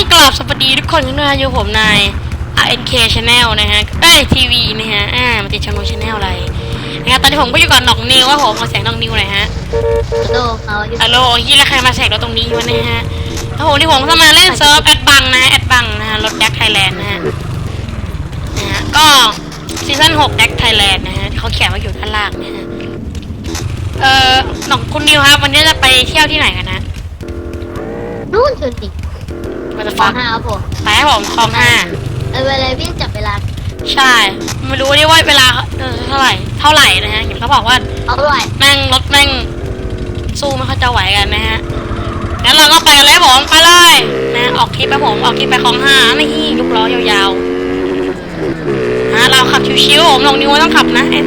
ต้องกราบสวัสดีทุกคนกันด้วยนะอยู่ผมนาย RNK Channel นะฮะเอ้ยทีวีนะฮะ อ่ามันติดช anel channel อะไรนะครับตอนนี้ผมก็อยู่กับน้องนิวว่าผมมาแสงน้องนิวหน่อยฮะโลกเขาอยู่ฮัลโหลยี่แล้วใครมาแสกเราตรงนี้วะเนี่ยฮะโอ้โหที่ผมเข้ามาเล่นเซิร์ฟแอดบังนะฮะแอดบังนะฮะรถแดกไทยแลนด์นะฮะนะฮะก็ซีซั่น6แดกไทยแลนด์นะฮะเขาเขียนว่าอยู่ด้านล่างนะฮะเอ่อน้องคุณนิวครับวันนี้จะไปเที่ยวที่ไหนกันนะนู่นชนสิ มันจะขอฟังห้าครับผมไปให้ผมคลองห้าเออเวลาวิ่งจับเวลาใช่ไม่รู้ดิว่าเวลาเออเท่าไหร่เท่าไหร่นะฮะเห็นเขาบอกว่าเอาไหวแม่งรถแม่งสู้ไม่ค่อยจะไหวกันนะฮะงั้นเราก็ไปกันเลยครับผมไปเลยนะออกทริปไปผมออกทริปไปคลองห้าไม่ฮี่ยกล้อยาวๆฮะเราขับชิวๆผมลงนิ้วไม่ต้องขับนะเอ๊ะ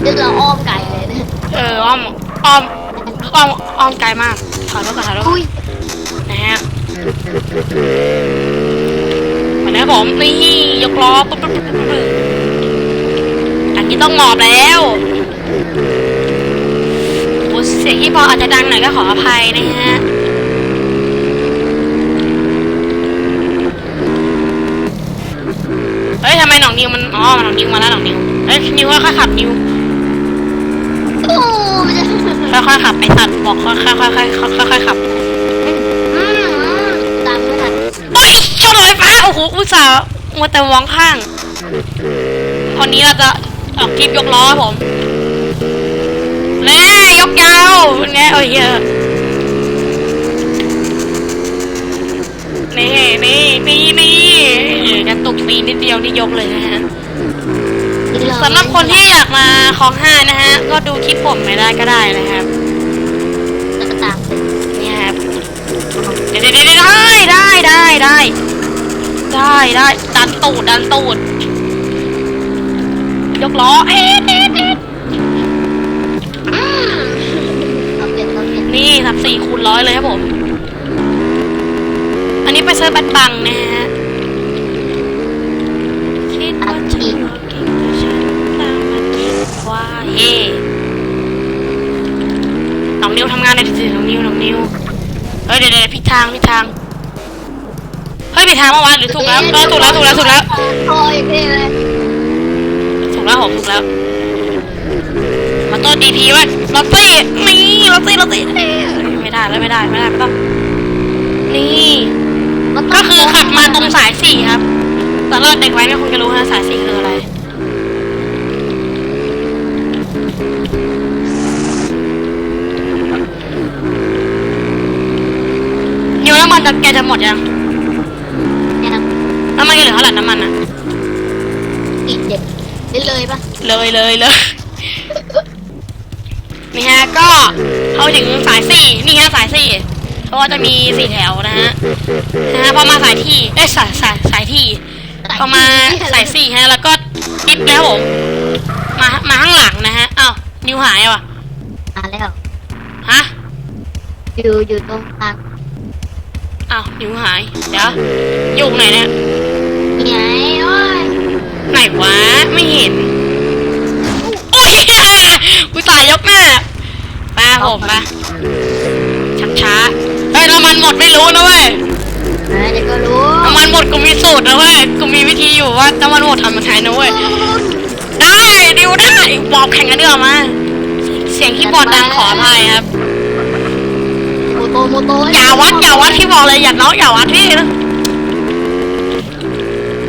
เดี๋ยวเราอ้อมไก่เลยนะเอออ้อมอ้อมอ้อมอ้อมไกลมากถอยรถก่อนถอยรถก่อนอุ้ย นะฮะมาแล้วผมนี่ยกล้อปุ๊บปุ๊บปุ๊บปุ๊บปุ๊บอันนี้ต้องหมอบแล้วโอ้เสียงที่พออาจจะดังหน่อยก็ขออภัยนะฮะเฮ้ยทำไมหนองนิวมันอ๋อหนองนิวมาแล้วหนองนิวเฮ้ยนิวค่อยๆขับนิวโอ้มันจะอืมค่อยๆขับไอ้สัตว์บอกค่อยๆค่อยๆค่อยๆค่อยๆขับ อืมตามไม่ทัน เฮ้ยชนรถไฟฟ้า โอ้โหอุตส่าห์มัวแต่มองข้างวันนี้เราจะออกทริปยกล้อครับผมแน่ยกยาวเป็นไงโอ้ยเหี้ยนี่นี่นี่นี่กระตุกฟีนิดเดียวนี่ยกเลยนะฮะที่เาสำหรับคนที่อยากมาคลองห้านะฮะ ก็ดูคลิปผมไม่ได้ก็ได้นะครับแล้วก็ตามเนี่ยครับเดี๋ยวเดี๋ยวเดี๋ยวได้ได้ได้ได้ ได้ได้ดันตูดดันตูดยกล้อเอ๊ะเอ๊ะเอ๊ะอืมเอาเปลี่ยนเอาเปลี่ยนนี่สามสี่คูณร้อยเลยครับผม อันนี้ไปเซิร์ฟบัตรบังนะฮะคิดว่าฉันรอเก่งแต่ฉันตามมาคิดว่าเย่น้องนิวทำงานในอยสิน้องนิวน้องนิวเฮ้ยเดี๋ยวเดี๋ยวผิดทางผิดทาง เฮ้ยผิดทางเมื่อวานหรือถูกแล้วเออถูกแล้วถูกแล้วถูกแล้วโอ้ยเท่เลยถูกแล้วผมถูกแล้วมาต้นดีพีไว้ลอตตี้นี่ลอตตี้ลอตตี้เอ้ไม่ได้แล้วไม่ได้ไม่ได้ไม่ต้องนี่ก็คือขับมาตรงสายสี่ครับตอนแรกเด็กไว้ไม่คงจะรู้นะสายสี่คืออะไรนิวน้ำมันจะแกจะหมดยังำมันแกเหลือเท่าไหร่น้ำมันอะอีกเด็ดได้เลยปะเลยเลยเลย นี่ฮะก็เข้าถึงสายสี่นี่ฮะสายสี่เพราะว่าจะมีสี่แถวนะฮะนะฮะพอมาสายที่เอ้ยสายสายสายที่พอมาสายสี่ฮะ แล้วก็ดิฟแล้วผมมามาข้างหลังนะฮะอ้าวนิวหายว่ะมาแล้วฮะอยู่อยู่ตรงกลาง อ้าวนิวหาย เดี๋ยวอยู่ไหนเนี่ยไงโอ้ยไหนวะ ไม่เห็น โอ้ยกูตายยกหน้ามาผมมาชักช้าเฮ้ยน้ำมันหมดไม่รู้นะเว้ยเดี๋ยวก็รู้น้ำมันหมดกูมีสูตรนะเว้ยกูมีวิธีอยู่ว่าน้ำมันหมดทำยังไงนะเว้ยได้ดิวได้บอกแข่งกันเดีกว่ามา เสียงคีย์บอดดังขออภัยครับ ตโมโตอย่าวัดอย่าวัดคีย์บอร์ดเลยอย่าน้องอย่าวัดพี่นะ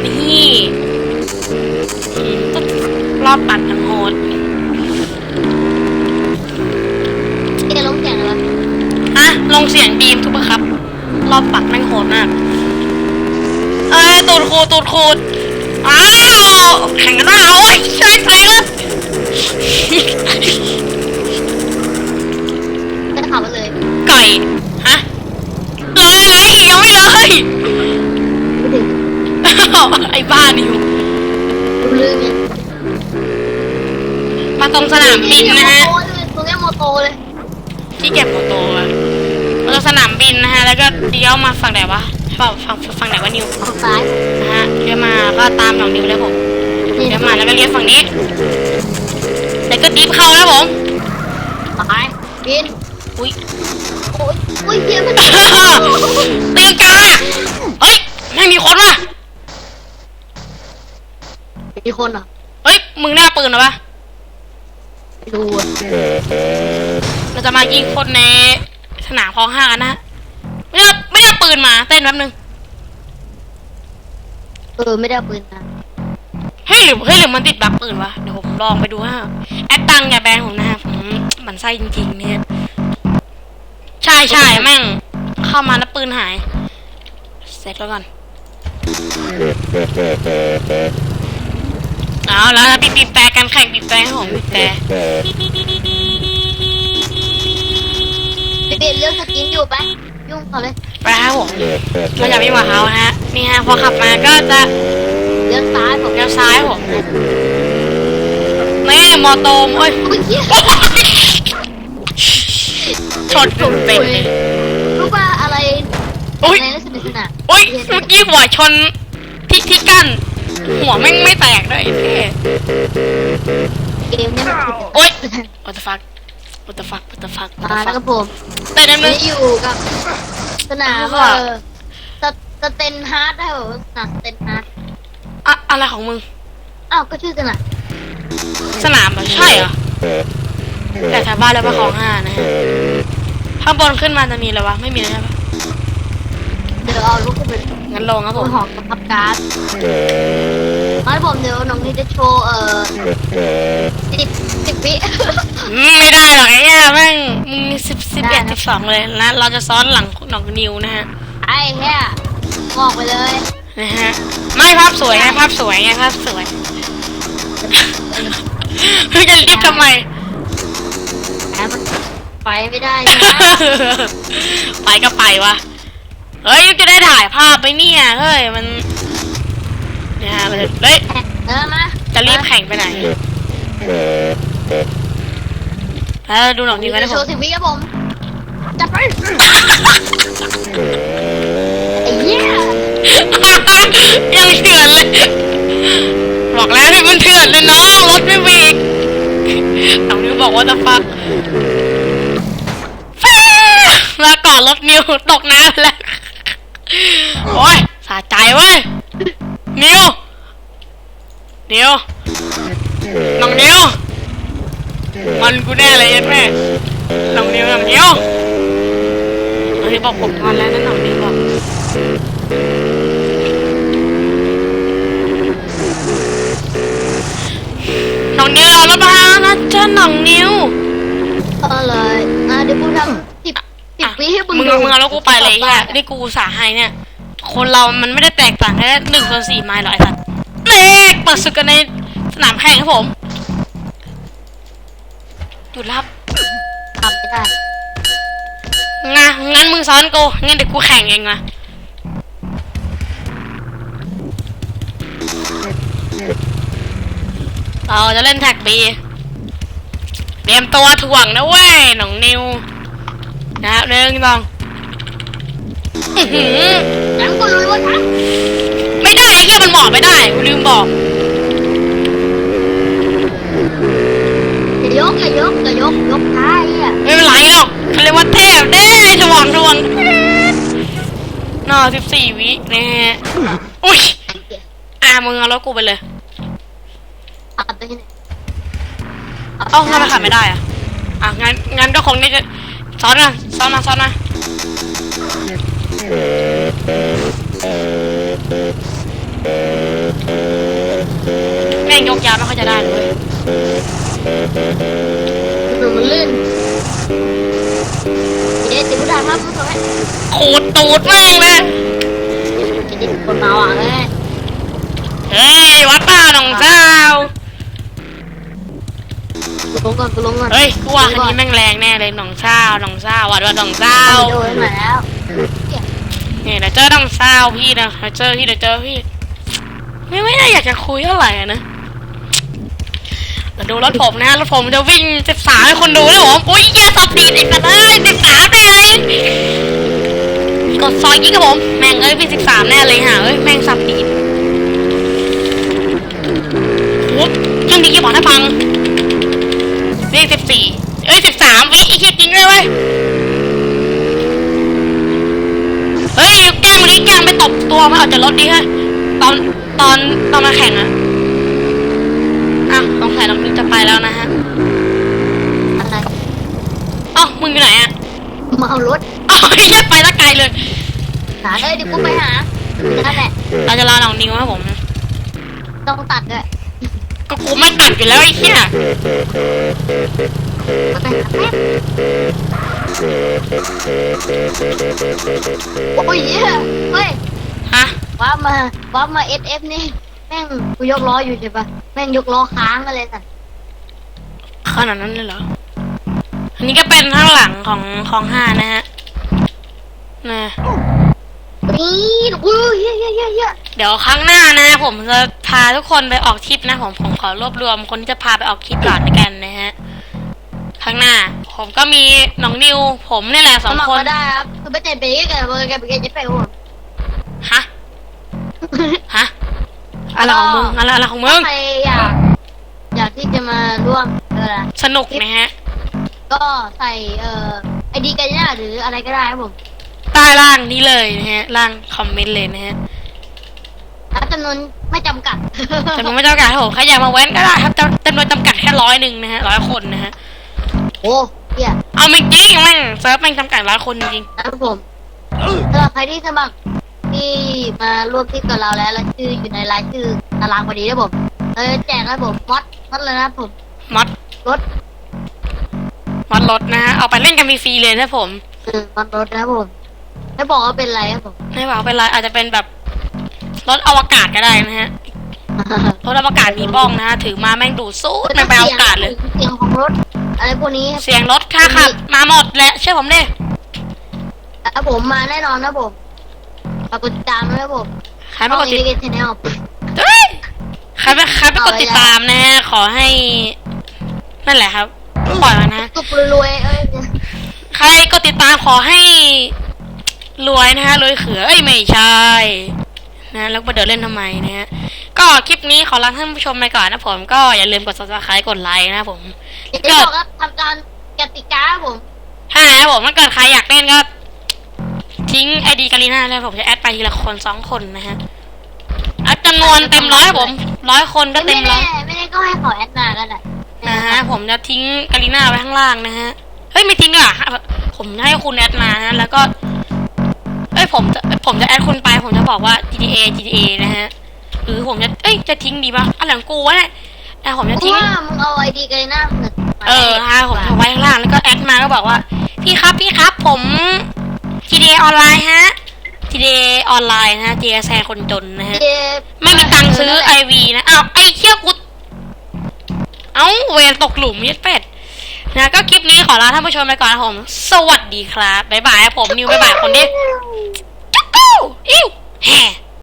นี่อืมรอบปัดทั้งโหดเอ๊ะลงแข่งอะไรวะฮะลงเสียงดีมทุกปะครับ รอบปัดแม่งโหดมากเอ้ยตูดคูดตูดคูดอ้าวแข่งกันหน้าโอ้ยใช่ไปแล้วจะขับมาเลยไก่ฮะเลยเลย อีกยังไม่เลยไม่ถึงอ้าวไอ้บ้านิวดูลืมไงมาตรงสนามบินนะฮะโมโตเลยตรงเนี้ยโมโตเลยที่เก็บโมโตอะมาตรงสนามบินนะฮะ แล้วก็เลี้ยวมาฝั่งไหนวะฝั่งฝั่งฝั่งไหนวะนิวออกซ้ายนะฮะเลี้ยวมาก็ตามหนองนิวเลยผมนี่เลี้ยวมาแล้วก็เลี้ยวฝั่งนี้ แล้วก็ดิฟเข้าแล้วผมซ้ายบินอุ้ยโอ้ยโอ้ยเฮียมัน มีคนว่ะมีคนเหรอเฮ้ย มึงแน่ปืนเหรอวะไม่รู้อะเราจะมายิงคนในสนามคลองห้ากันนะฮะไม่ได้ไม่ได้เอาปืนมา เต้นแป๊บนึง เออ ไม่ได้เอาปืนนะเฮ้ยหรือเฮ้ยหรือมันติดบักปืนวะ เดี๋ยวผมลองไปดูฮะแอดตังอย่าแบนผมนะฮะผมมันไส้จริงๆเนี่ย ใช่ใช่แม่ง เข้ามาแล้วปืนหาย เสร็จแล้วก่อน เอาแล้วนะปีปีแปรกันแข่งปีแปรให้ผมปีแปรไปเปลี่ยนเรื่องสกินอยู่ปะยุ่งเขาเลยแปรครับผมเราจะวิ่งมาเขาฮะนี่ฮะพอขับมาก็จะเรื่องซ้ายผมเลี้ยวซ้ายผมแม่มอโตมโอ้ยอุ้ยเหี้ยชนจุดเป็นเลยรู้ว่าอะไรอุ้ยในลักษณะขนาดอุ้ยเมื่อกี้หัวชนที่ที่กั้นหัวแม่งไม่แตกด้วยไอ้เท่เกมเนี่ยมันโอ๊ย what the fuck what the fuck what the fuck what มา the แล้วค fuck รับผมเต้นนั่นไม่นึงได้อยู่กับสนามว่าเออสสเตนฮาร์ดได้เหรอสนามสเตนฮาร์ดอะอะไรของมึง อ้าวก็ชื่อสนามสนามเหรอใช่เหรอแต่แถวบ้านแล้วว่าของห้านะฮะข้างบนขึ้นมาจะมีอะไรวะ ไม่มีเลยใช่ปะ เดี๋ยวเอาลูกขึ้นไปงั้นลงครับผตัวมหอมกับพับการ์ดมาให้ผมเดี๋ยวน้องนี่จะโชว์เอ่อสิบสิบวิ อืมไม่ได้หรอกไอ้เนี่ยแม่งมึงสิบสิบเอ็ดสิบสองเลยนะ เราจะซ้อนหลังหนองนิวนะฮะ ไอ้แค่บอกไปเลยนะฮะ ไม่ภาพสวยไงภาพสวยไงภาพสวยเฮ้ยจะรีบทำไมแอบมันไปไม่ได้นะ ไปก็ไปวะ เฮ้ยจะได้ถ่ายภาพไปเนี่ยเฮ้ยมันเนี่ยฮะมันจะเฮ้ยเออมาจะรีบแข่งไปไหนแล้วดูหนองนิวกันจะนะโชผมว์สิบวิครับผมจับไปไอ้เหี้ยยังเถื่อนเลยบอกแล้วให้มันเถื่อนเลยน้องรถไม่มีหนองนิวบอกว่าจะฟักแล้วก่อนรถนิวตกน้ำไปแล้ว มันกูแน่เลยยันแม่น้องนิวน้องนิวน้องนิวบอกผมงอนแล้วนะน้องนิวบอกน้องนิวเรารถมาแล้วนะเจ้าน้องนิวเออเลยอะเดี๋ยวกูทำสิบสิบวิให้มึงมึงดูมึงเอาแล้วกูไปเลยเนี่ยนี่กูอุตสาห์ให้เนี่ย คนเรามันไม่ได้แตกต่างแค่หนึ่งส่วนสี่ไม้หรอกไอ้สัตว์เล็กเปิดศึกกันในสนามแข่งครับผม หยุดรับทำไม่ได้งะงั้นมึงซ้อนกูงั้นเดี๋ยวกูแข่งเองนะเราจะเล่นแท็กบีเตรียมตัวถ่วงนะเว้ยหนองนิวนะหนึ่งสองอื้อหืองั้นกูรู้ว่าทักไม่ได้ไอ้เหี้ยมันหมอบไม่ได้กูลืมบอก อ ย่ายกอย่ายกอย่ายกยกท้ายอะไม่เป็นไรหรอกเขาเรียกว่าเทพเด้ทวงทวงนอสิบสี่วินะฮะอุ้ยอะมึงเอาแล้วกูไปเลยเอาตัวที่ไหนเอ้าทำไมขับไม่ได้อะอะงั้นงั้นก็คงได้จะซ้อนมาซ้อนมาซ้อนมาแม่งยกยาไม่ค่อยจะได้เลย หนูมันลื่นเดี๋ยวเดี๋ยวกูทำครับมึงทำไมขูดตูดแม่งเลยเดี๋ยวคนมาอะเลยเฮ้ยวัดป้าหนองเจ้ากูลงก่อนกูลงก่อนเฮ้ยกูว่าคันนี้แม่งแรงแน่เลยหนองเจ้าหนองเจ้าวัดวัดหนองเจ้าเอาไปโดนมาแล้วเนี่ยเดี๋ยวเจอหนองเจ้าพี่นะเดี๋ยวเจอพี่เดี๋ยวเจอพี่ ไม่ไม่ได้อยากจะคุยเท่าไหร่นะ มาดูรถผมนะรถผมจะวิ่งสิบสามให้คนดูนะผมอุ้ยแย่สับปีดอีกแล้วสิบสามแน่เลยกดซอยกี้กับผม แม่งเอ้ยวิ่งสิบสามแน่เลยฮะเอ้ยแม่งสับปีดโอ้เรื่องนี้กี่บอกให้ฟังวิ่งสิบสี่เอ้ยสิบสามวิอีกจริงด้วยเว้ยเฮ้ยแก้งมันนี้แก้งไปตบตัวมันออกจากรถดิฮะตอนตอนตอนมาแข่งอะ สงสัยน้องนิวจะไปแล้วนะฮะอะไรอ๋อมึงอยู่ไหนอะมาเอารถอ๋อเหี้ยไปละไกลเลยหาเลยเดี๋ยวกูไปหานั่นแหละเราจะรอน้องนิวครับผมต้องตัดด้วยก็กูไม่ตัดอยู่แล้วไอ้เหี้ยไปหาแป๊บโอ้ยเหี้ยเฮ้ยฮะว้ามาว้ามาเอสเอฟนี่แม่งกูยกล้ออยู่ใช่ปะ แม่งยกล้อค้างมาเลยสัตว์ขนาดนั้นเลยเหรอ อันนี้ก็เป็นข้างหลังของของห้านะฮะนะนี่อู้เฮียเฮียเฮียเฮียเดี๋ยวครั้งหน้านะ ผมจะพาทุกคนไปออกทริปนะผมผมขอรวบรวมคนที่จะพาไปออกทริปก่อนในกันนะฮะครั้งหน้า ผมก็มีน้องนิว ผมนี่แหละสสองมัครคนมาได้ครับคือไม่เต็มไปกันเบอร์กันไปกันจะไปหัวฮะฮะ อะไรของมึงอะไรอะไรของมึง ใครอยาก อยากที่จะมาร่วมเออสนุกนะฮะ ก็ใส่เอ่อไอดีกันเนี่ยหรืออะไรก็ได้ครับผมใต้ล่างนี้เลยนะฮะ ล่างคอมเมนต์เลยนะฮะแล้วจำนวนไม่จำกัดจำนวนไม่จำกัดครับผมใครอยากมาแว้นก็ได้ครับจำจำนวนจำกัดแค่ร้อยหนึ่งนะฮะร้อยคนนะฮะ โอ้เฮียเอาไม่จริงแม่งเซิร์ฟแม่งจำกัดร้อยคนจริงนะครับผมสำหรับใครที่สมัคร ที่มาร่วมทริปกับเราแล้วแล้วชื่ออยู่ในรายชื่อตารางพอดีนะผมเราจะแจกนะผมมอดมอดเลยนะครับผมมอดรถมอดรถนะฮะเอาไปเล่นกันฟรีๆเลยนะผมเออมอดรถนะครับผมไม่บอกว่าเป็นอะไรครับผมไม่บอกเป็นไรอาจจะเป็นแบบรถอวกาศก็ได้นะฮะรถอวกาศมีบ้องนะฮะถือมาแม่งดูดสู้แม่งไปอวกาศเลยเสียงของรถอะไรพวกนี้ครับเสียงรถค่าขับมาหมดแหละเชื่อผมดิครับผมมาแน่นอนนะผม ฝากกดติดตามด้วยนะผมใครไม่กดติดช่อง Channel เฮ้ยใครไม่ใครไม่กดติดตามนะฮะขอให้นั่นแหละครับปล่อยมันนะตุบรวยๆเอ้ยใครกดติดตามขอให้รวยนะฮะรวยเขือเอ้ยไม่ใช่นะแล้วมาเดินเล่นทำไมนะฮะก็คลิปนี้ขอลาท่านผู้ชมไปก่อนนะผมก็อย่าลืมกด subscribe กดไลค์นะผมอย่างที่บอกครับทำการกติกาครับผมถ้านะผมถ้าเกิดใครอยากเล่นก็ ทิ้งไอดีกาลีน่าเลยผมจะแอดไปทีละคนสองคนนะฮะอะจำนวนเต็มร้อยผมร้อยคนก็ไม่เต็มร้แน่อยไม่แน่ก็ให้ขอแอดมาก็ได้นะฮะผมจะทิ้งกาลีน่าไว้ข้างล่างนะฮะเฮ้ยไม่ทิ้งดีกว่าผมให้คุณแอดมานะแล้วก็เอ้ยผมจะผมจะแอดคุณไปผมจะบอกว่า GTA GTA นะฮะหรือผมจะเอ้ยจะทิ้งดีป่ะอันหลังกูวะเนี่ยแต่ผมจะเพทิ้ราะงว่ามึงเอาไอดีกันหน้ามึงเออฮะผมจะไว้ข้างล่างแล้วก็แอดมาก็บอกว่า พี่ครับพี่ครับผม GTA ออนไลน์ฮะ ทีเดออนไลน์นะเจแซคนจนนะฮะไม่มีตังค์ซื้อไอวีนะอ้าวไอเชี่ยกูเอ้าเวรตกหลุมยัดเป็ดนะก็คลิปนี้ขอลาท่านผู้ชมไปก่อนนะผม สวัสดีครับ บ๊ายบายครับผมนิวบ๊ายบายคนดิจุ๊กกู้อิ้วแฮ่